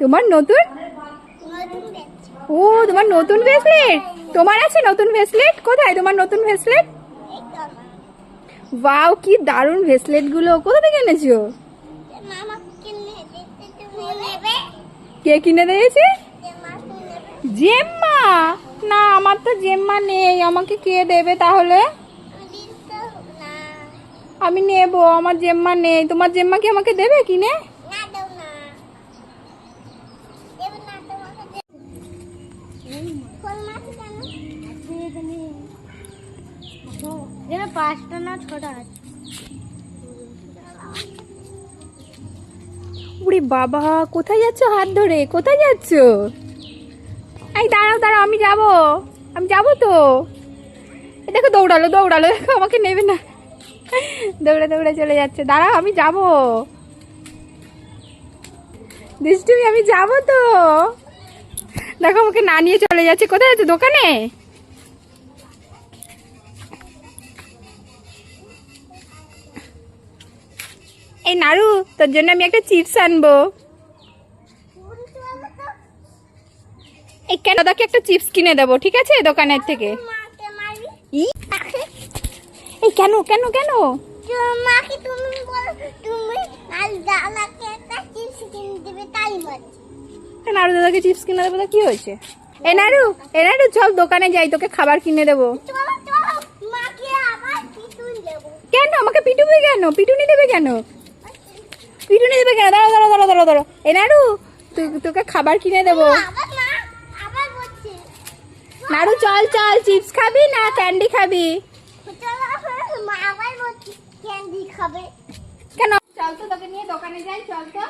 তোমার নতুন? ও, তোমার নতুন ব্রেসলেট তোমার আছে নতুন ব্রেসলেট কোথায় তোমার নতুন ব্রেসলেট ওয়াও কি দারুণ ব্রেসলেটগুলো। কোথা থেকে এনেছো? কে কিনে দিয়েছে? জেম্মা? না, আমার তো জেম্মা নেই। আমাকে কে দেবে তাহলে? আমি নেব আমার জেম্মা নেই। তোমার জেম্মা কি আমাকে দেবে কিনে? না দাও না। দেব না তোমাকে দেব কোন মাছ কেন এখানে পাঁচটা না ছটা আছে। উরে বাবা কোথায় যাচ্ছ হাত ধরে? কোথায় যাচ্ছ? এই দাঁড়াও দাঁড়াও আমি যাব। আমি যাব তো। দেখো দৌড়ালো দৌড়ালো। দেখো আমাকে নেবে না। দৌড়ে দৌড়ে চলে যাচ্ছে। দাঁড়াও, আমি যাব। দুষ্টুমি, আমি যাব তো। দেখো, আমাকে না নিয়ে চলে যাচ্ছে। কোথায় যাচ্ছে দোকানে? এই নাড়ু তোর জন্য আমি একটা চিপস আনব। এই কেন, দাদাকে একটা চিপস কিনে দেবো, ঠিক আছে? দোকানের থেকে। এই কেন কেন কেন? মাকে তুমি বল তুমি আর দাদাকে একটা চিপস কিনে দেবে তাই বলছি নাড়ু দাদাকে চিপস কিনে দেবো তা কি হয়েছে? এ নাড়ু এ নাড়ু চল দোকানে যাই তোকে খাবার কিনে দেবো। কেন? আমাকে পিটুবি কেন? পিটুনি দেবে কেন? পিটুনি দেবে কেন? দাঁড়া দাঁড়া দাঁড়া দাঁড়া দাঁড়া। এ নাড়ু তোকে খাবার কিনে দেবো। নাড়ু চল চল চিপস খাবি না ক্যান্ডি খাবি। চলো মা আবার বলছি ক্যান্ডি খাবে। কেন? চল তো তোকে নিয়ে দোকানে যাই চল তো।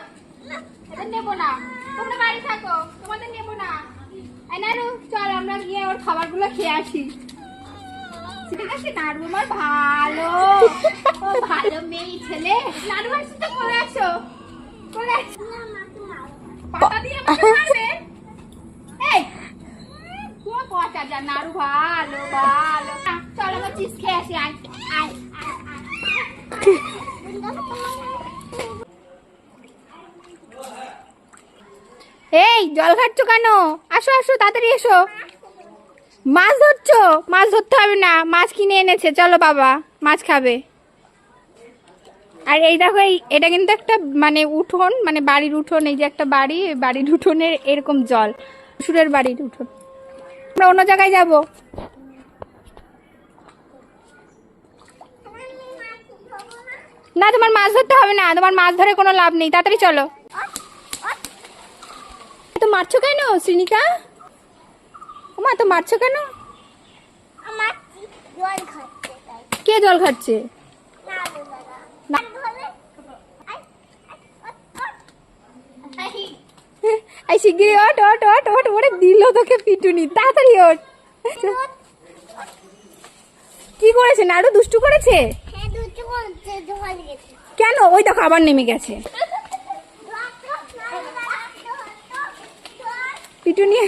এদের নেব না। তোমরা বাড়ি থাকো তোমাদের নেব না। নাড়ু চল আমরা গিয়ে ওর খাবারগুলো খেয়ে আসি। ঠিক আছে নাড়ু আমার ভালো। ও ভালো মেয়ে ছেলে। নাড়ু আসি তো করে আসো করে আসো পাতা দিয়ে আমাকে মারবে? এই তোমার পচা যা নাড়ু ভালো ভালো। এই, জল খাচ্ছ কেন? আসো আসো, তাড়াতাড়ি এসো। মাছ ধরছো? মাছ ধরতে হবে না, মাছ কিনে এনেছে, চলো বাবা, মাছ খাবে। আর এই দেখো, এই, এটা কিন্তু একটা মানে উঠোন মানে বাড়ির উঠোন, এই যে একটা বাড়ি বাড়ির উঠোনের এরকম জল সুরের বাড়ির উঠোন। আমরা অন্য জায়গায় যাব। না তোমার মাছ ধরতে হবে না তোমার মাছ ধরে কোনো লাভ নেই তাড়াতাড়ি চলো। তো মারছো কেন শ্রীনিকা মা তো মারছো কেন? কে জল খাচ্ছে? আই শিগগিরি ওট ওট ওট ওট ওরে দিল তোকে পিটুনি তাড়াতাড়ি ওট কি করেছে নাড়ু দুষ্টু করেছে? কেন? ওই দেখো আবার নেমে গেছে। পিটুনি